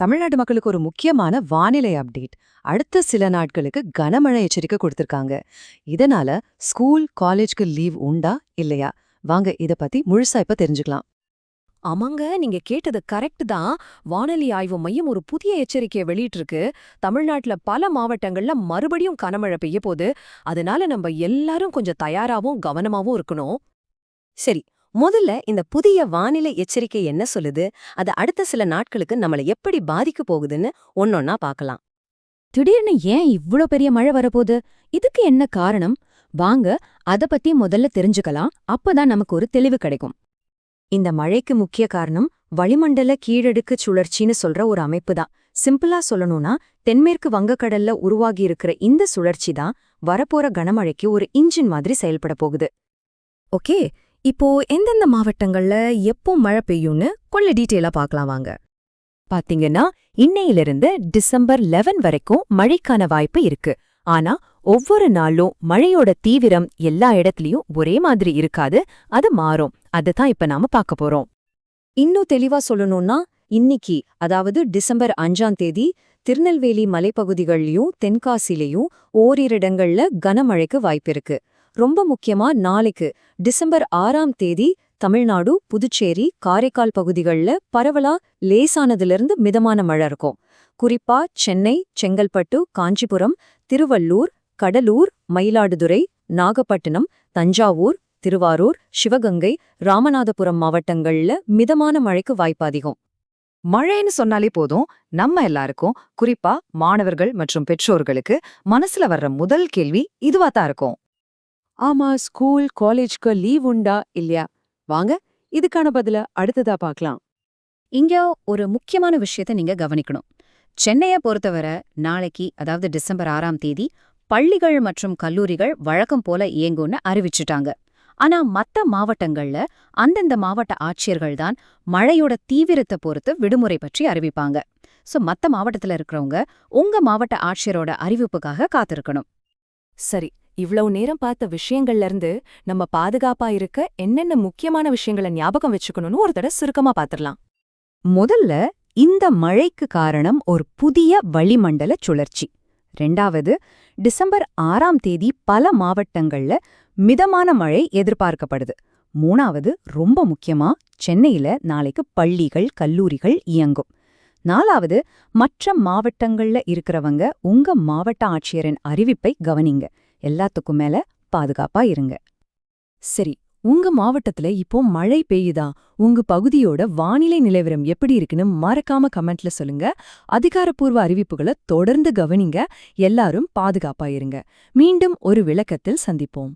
தமிழ்நாட்டு மக்களுக்கு ஒரு முக்கியமான வானிலை அப்டேட். அடுத்த சில நாட்களுக்கு கனமழை எச்சரிக்கை கொடுத்திருக்காங்க. இதனால ஸ்கூல் காலேஜ்க்கு லீவ் உண்டா இல்லையா? வாங்க இத பத்தி முழுசா இப்ப தெரிஞ்சுக்கலாம். ஆமாங்க நீங்க கேட்டது கரெக்ட் தான். வானிலை ஆய்வு மையம் ஒரு புதிய எச்சரிக்கையை வெளியிட்டிருக்கு. தமிழ்நாட்டுல பல மாவட்டங்கள்ல மறுபடியும் கனமழை பெய்ய போகுது அதனால நம்ம எல்லாரும் கொஞ்சம் தயாராவும் கவனமாவும் இருக்கணும். சரி முதல்ல இந்த புதிய வானிலை எச்சரிக்கை என்ன சொல்லுது? அது அடுத்த சில நாட்களுக்கு நம்மள எப்படி பாதிக்க போகுதுன்னு ஒன்னொன்னா பார்க்கலாம் திடீர்னு ஏன் இவ்ளோ பெரிய மழை வரப்போகுது? இதுக்கு என்ன காரணம்? வாங்க அத பத்தி முதல்ல தெரிஞ்சுக்கலாம். அப்பதான் நமக்கு ஒரு தெளிவு கிடைக்கும். இந்த மழைக்கு முக்கிய காரணம் வளிமண்டல கீழடுக்கு சுழற்சின்னு சொல்ற ஒரு அமைப்பு தான் சிம்பிளா சொல்லணும்னா தென்மேற்கு வங்கக்கடல்ல உருவாகி இருக்கிற இந்த சுழற்சி தான் வரப்போற கனமழைக்கு ஒரு இன்ஜின் மாதிரி செயல்பட போகுது. ஓகே இப்போ எந்தெந்த மாவட்டங்கள்ல எப்போ மழை பெய்யும்னு கொஞ்சம் டீட்டெயிலா பார்க்கலாம் வாங்க. பாத்தீங்கன்னா இன்னையிலிருந்து டிசம்பர் 11 வரைக்கும் மழைக்கான வாய்ப்பு இருக்கு. ஆனா ஒவ்வொரு நாளும் மழையோட தீவிரம் எல்லா இடத்துலயும் ஒரே மாதிரி இருக்காது அது மாறும். அதுதான் இப்ப நாம பார்க்க போறோம். இன்னும் தெளிவா சொல்லணும்னா இன்னிக்கு அதாவது டிசம்பர் அஞ்சாம் தேதி திருநெல்வேலி மலைப்பகுதிகள்லயும் தென்காசிலையும் ஓரிரிடங்கள்ல கனமழைக்கு வாய்ப்பிருக்கு ரொம்ப முக்கியமா நாளைக்கு டிசம்பர் ஆறாம் தேதி தமிழ்நாடு புதுச்சேரி காரைக்கால் பகுதிகள்ல பரவலா லேசானதிலிருந்து மிதமான மழை இருக்கும். குறிப்பா சென்னை செங்கல்பட்டு காஞ்சிபுரம் திருவள்ளூர் கடலூர் மயிலாடுதுறை நாகப்பட்டினம் தஞ்சாவூர் திருவாரூர் சிவகங்கை ராமநாதபுரம் மாவட்டங்கள்ல மிதமான மழைக்கு வாய்ப்பு அதிகம். மழைன்னு சொன்னாலே போதும் நம்ம எல்லாருக்கும் குறிப்பா மாணவர்கள் மற்றும் பெற்றோர்களுக்கு மனசுல வர்ற முதல் கேள்வி இதுவா தான் இருக்கும். ஆமா ஸ்கூல் காலேஜ்க்கு லீவ் உண்டா இல்லையா? வாங்க இதுக்கான பதில அடுத்ததா பார்க்கலாம். இங்க ஒரு முக்கியமான விஷயத்த நீங்க கவனிக்கணும். சென்னைய பொறுத்தவரை நாளைக்கு அதாவது டிசம்பர் ஆறாம் தேதி பள்ளிகள் மற்றும் கல்லூரிகள் வழக்கம் போல இயங்கும்னு அறிவிச்சுட்டாங்க. ஆனா மத்த மாவட்டங்கள்ல அந்தந்த மாவட்ட ஆட்சியர்கள் தான் மழையோட தீவிரத்தை பொறுத்து விடுமுறை பற்றி அறிவிப்பாங்க. சோ மத்த மாவட்டத்துல இருக்கிறவங்க உங்க மாவட்ட ஆட்சியரோட அறிவிப்புக்காக காத்திருக்கணும். சரி இவ்வளவு நேரம் பார்த்த விஷயங்கள்ல இருந்து நம்ம பாதுகாப்பா இருக்க என்னென்ன முக்கியமான விஷயங்களை ஞாபகம் வச்சுக்கணும்னு ஒரு தடவை சுருக்கமா பாத்திரலாம் முதல்ல இந்த மழைக்கு காரணம் ஒரு புதிய வளிமண்டல சுழற்சி. ரெண்டாவது டிசம்பர் ஆறாம் தேதி பல மாவட்டங்கள்ல மிதமான மழை எதிர்பார்க்கப்படுது. மூணாவது ரொம்ப முக்கியமா சென்னையில நாளைக்கு பள்ளிகள் கல்லூரிகள் இயங்கும். நாலாவது மற்ற மாவட்டங்கள்ல இருக்கிறவங்க உங்க மாவட்ட ஆட்சியரின் அறிவிப்பை கவனிங்க. எல்லாத்துக்கும் மேல பாதுகாப்பா இருங்க. சரி உங்க மாவட்டத்துல இப்போ மழை பெய்யுதா? உங்க பகுதியோட வானிலை நிலவரம் எப்படி இருக்குன்னு மறக்காம கமெண்ட்ல சொல்லுங்க. அதிகாரப்பூர்வ அறிவிப்புகளை தொடர்ந்து கவனிங்க. எல்லாரும் பாதுகாப்பா இருங்க. மீண்டும் ஒரு விளக்கத்தில் சந்திப்போம்.